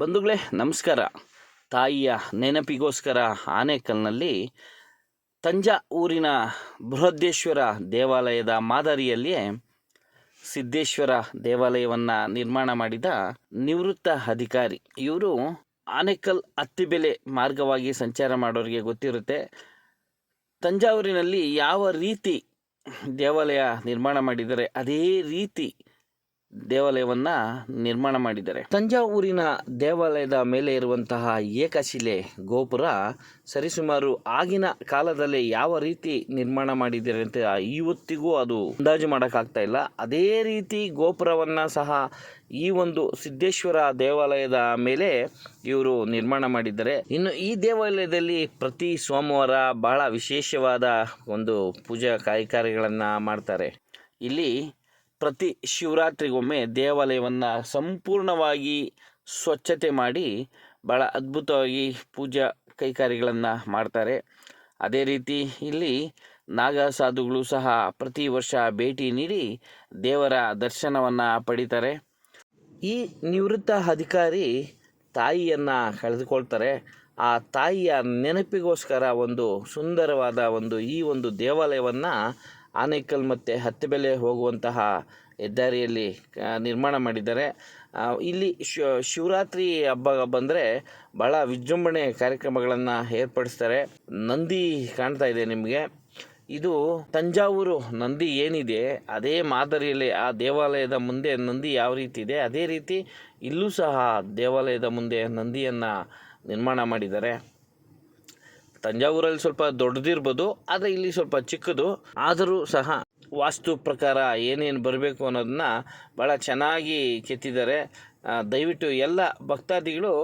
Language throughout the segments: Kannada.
ಬಂಧುಗಳೇ, ನಮಸ್ಕಾರ. ತಾಯಿಯ ನೆನಪಿಗೋಸ್ಕರ ಆನೇಕಲ್ನಲ್ಲಿ ತಂಜಾವೂರಿನ ಬೃಹದೇಶ್ವರ ದೇವಾಲಯದ ಮಾದರಿಯಲ್ಲಿಯೇ ಸಿದ್ದೇಶ್ವರ ದೇವಾಲಯವನ್ನು ನಿರ್ಮಾಣ ಮಾಡಿದ ನಿವೃತ್ತ ಅಧಿಕಾರಿ. ಇವರು ಆನೇಕಲ್ ಅತ್ತಿಬೆಲೆ ಮಾರ್ಗವಾಗಿ ಸಂಚಾರ ಮಾಡೋರಿಗೆ ಗೊತ್ತಿರುತ್ತೆ. ತಂಜಾವೂರಿನಲ್ಲಿ ಯಾವ ರೀತಿ ದೇವಾಲಯ ನಿರ್ಮಾಣ ಮಾಡಿದ್ದಾರೆ, ಅದೇ ರೀತಿ ದೇವಾಲಯವನ್ನು ನಿರ್ಮಾಣ ಮಾಡಿದ್ದಾರೆ. ತಂಜಾವೂರಿನ ದೇವಾಲಯದ ಮೇಲೆ ಇರುವಂತಹ ಏಕಶಿಲೆ ಗೋಪುರ ಸರಿಸುಮಾರು ಆಗಿನ ಕಾಲದಲ್ಲಿ ಯಾವ ರೀತಿ ನಿರ್ಮಾಣ ಮಾಡಿದ್ದಾರೆ ಅಂತ ಇವತ್ತಿಗೂ ಅದು ಅಂದಾಜು ಮಾಡೋಕ್ಕಾಗ್ತಾ ಇಲ್ಲ. ಅದೇ ರೀತಿ ಗೋಪುರವನ್ನು ಸಹ ಈ ಒಂದು ಸಿದ್ದೇಶ್ವರ ದೇವಾಲಯದ ಮೇಲೆ ಇವರು ನಿರ್ಮಾಣ ಮಾಡಿದ್ದಾರೆ. ಇನ್ನು ಈ ದೇವಾಲಯದಲ್ಲಿ ಪ್ರತಿ ಸೋಮವಾರ ಬಹಳ ವಿಶೇಷವಾದ ಒಂದು ಪೂಜಾ ಕೈಕಾರ್ಯಗಳನ್ನು ಮಾಡ್ತಾರೆ. ಇಲ್ಲಿ ಪ್ರತಿ ಶಿವರಾತ್ರಿಗೊಮ್ಮೆ ದೇವಾಲಯವನ್ನು ಸಂಪೂರ್ಣವಾಗಿ ಸ್ವಚ್ಛತೆ ಮಾಡಿ ಭಾಳ ಅದ್ಭುತವಾಗಿ ಪೂಜಾ ಕೈಕಾರ್ಯಗಳನ್ನು ಮಾಡ್ತಾರೆ. ಅದೇ ರೀತಿ ಇಲ್ಲಿ ನಾಗ ಸಾಧುಗಳು ಸಹ ಪ್ರತಿ ವರ್ಷ ಭೇಟಿ ನೀಡಿ ದೇವರ ದರ್ಶನವನ್ನು ಪಡಿತಾರೆ. ಈ ನಿವೃತ್ತ ಅಧಿಕಾರಿ ತಾಯಿಯನ್ನು ಕಳೆದುಕೊಳ್ತಾರೆ. ಆ ತಾಯಿಯ ನೆನಪಿಗೋಸ್ಕರ ಒಂದು ಸುಂದರವಾದ ಒಂದು ಈ ಒಂದು ದೇವಾಲಯವನ್ನು ಆನೇಕಲ್ ಮತ್ತು ಹತ್ತಿಬೆಲೆ ಹೋಗುವಂತಹ ಹೆದ್ದಾರಿಯಲ್ಲಿ ನಿರ್ಮಾಣ ಮಾಡಿದ್ದಾರೆ. ಇಲ್ಲಿ ಶಿವ ಶಿವರಾತ್ರಿ ಹಬ್ಬ ಬಂದರೆ ಭಾಳ ವಿಜೃಂಭಣೆ ಕಾರ್ಯಕ್ರಮಗಳನ್ನು ಏರ್ಪಡಿಸ್ತಾರೆ. ನಂದಿ ಕಾಣ್ತಾ ಇದೆ ನಿಮಗೆ. ಇದು ತಂಜಾವೂರು ನಂದಿ ಏನಿದೆ, ಅದೇ ಮಾದರಿಯಲ್ಲಿ ಆ ದೇವಾಲಯದ ಮುಂದೆ ನಂದಿ ಯಾವ ರೀತಿ ಇದೆ, ಅದೇ ರೀತಿ ಇಲ್ಲೂ ಸಹ ದೇವಾಲಯದ ಮುಂದೆ ನಂದಿಯನ್ನು ನಿರ್ಮಾಣ ಮಾಡಿದ್ದಾರೆ. ತಂಜಾವೂರಲ್ಲಿ ಸ್ವಲ್ಪ ದೊಡ್ಡದಿರ್ಬೋದು, ಆದರೆ ಇಲ್ಲಿ ಸ್ವಲ್ಪ ಚಿಕ್ಕದು. ಆದರೂ ಸಹ ವಾಸ್ತು ಪ್ರಕಾರ ಏನೇನು ಬರಬೇಕು ಅನ್ನೋದನ್ನ ಭಾಳ ಚೆನ್ನಾಗಿ ಕೆತ್ತಿದ್ದಾರೆ. ದಯವಿಟ್ಟು ಎಲ್ಲ ಭಕ್ತಾದಿಗಳು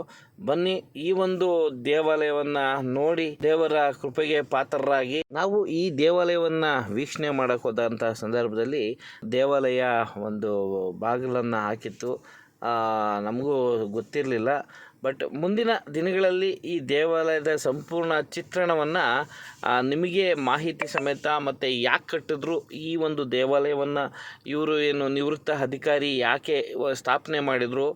ಬನ್ನಿ ಈ ಒಂದು ದೇವಾಲಯವನ್ನು ನೋಡಿ ದೇವರ ಕೃಪೆಗೆ ಪಾತ್ರರಾಗಿ. ನಾವು ಈ ದೇವಾಲಯವನ್ನು ವೀಕ್ಷಣೆ ಮಾಡೋಕೆ ಸಂದರ್ಭದಲ್ಲಿ ದೇವಾಲಯ ಒಂದು ಬಾಗಿಲನ್ನು ಹಾಕಿತ್ತು. ನಮಗೂ ಗೊತ್ತಿರಲಿಲ್ಲ. ಬಟ್ ಮುಂದಿನ ದಿನಗಳಲ್ಲಿ ಈ ದೇವಾಲಯದ ಸಂಪೂರ್ಣ ಚಿತ್ರಣವನ್ನು ನಿಮಗೆ ಮಾಹಿತಿ ಸಮೇತ ಮತ್ತು ಯಾಕೆ ಕಟ್ಟಿದ್ರು ಈ ಒಂದು ದೇವಾಲಯವನ್ನು, ಇವರು ಏನು ನಿವೃತ್ತ ಅಧಿಕಾರಿ ಯಾಕೆ ಸ್ಥಾಪನೆ ಮಾಡಿದರು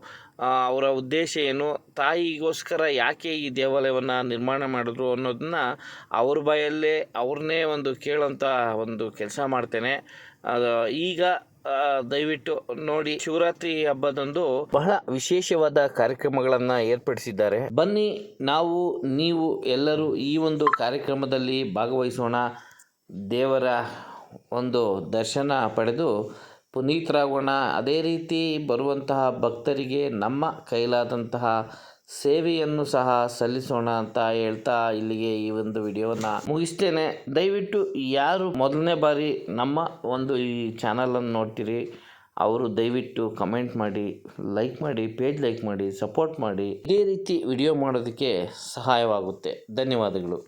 ಅವರ ಉದ್ದೇಶ ಏನು, ತಾಯಿಗೋಸ್ಕರ ಯಾಕೆ ಈ ದೇವಾಲಯವನ್ನು ನಿರ್ಮಾಣ ಮಾಡಿದ್ರು ಅನ್ನೋದನ್ನು ಅವ್ರ ಬಾಯಲ್ಲೇ ಅವ್ರನ್ನೇ ಒಂದು ಕೇಳೋಂಥ ಒಂದು ಕೆಲಸ ಮಾಡ್ತೇನೆ. ಈಗ ದಯವಿಟ್ಟು ನೋಡಿ. ಶಿವರಾತ್ರಿ ಹಬ್ಬದಂದು ಬಹಳ ವಿಶೇಷವಾದ ಕಾರ್ಯಕ್ರಮಗಳನ್ನು ಏರ್ಪಡಿಸಿದ್ದಾರೆ. ಬನ್ನಿ, ನಾವು, ನೀವು ಎಲ್ಲರೂ ಈ ಒಂದು ಕಾರ್ಯಕ್ರಮದಲ್ಲಿ ಭಾಗವಹಿಸೋಣ. ದೇವರ ಒಂದು ದರ್ಶನ ಪಡೆದು ಪುನೀತರಾಗೋಣ. ಅದೇ ರೀತಿ ಬರುವಂತಹ ಭಕ್ತರಿಗೆ ನಮ್ಮ ಕೈಲಾದಂತಹ ಸೇವೆಯನ್ನು ಸಹ ಸಲ್ಲಿಸೋಣ ಅಂತ ಹೇಳ್ತಾ ಇಲ್ಲಿಗೆ ಈ ಒಂದು ವಿಡಿಯೋನ ಮುಗಿಸ್ತೇನೆ. ದಯವಿಟ್ಟು ಯಾರು ಮೊದಲನೇ ಬಾರಿ ನಮ್ಮ ಒಂದು ಈ ಚಾನಲನ್ನು ನೋಡ್ತೀರಿ, ಅವರು ದಯವಿಟ್ಟು ಕಮೆಂಟ್ ಮಾಡಿ ಲೈಕ್ ಮಾಡಿ ಪೇಜ್ ಲೈಕ್ ಮಾಡಿ ಸಪೋರ್ಟ್ ಮಾಡಿ. ಇದೇ ರೀತಿ ವಿಡಿಯೋ ಮಾಡೋದಕ್ಕೆ ಸಹಾಯವಾಗುತ್ತೆ. ಧನ್ಯವಾದಗಳು.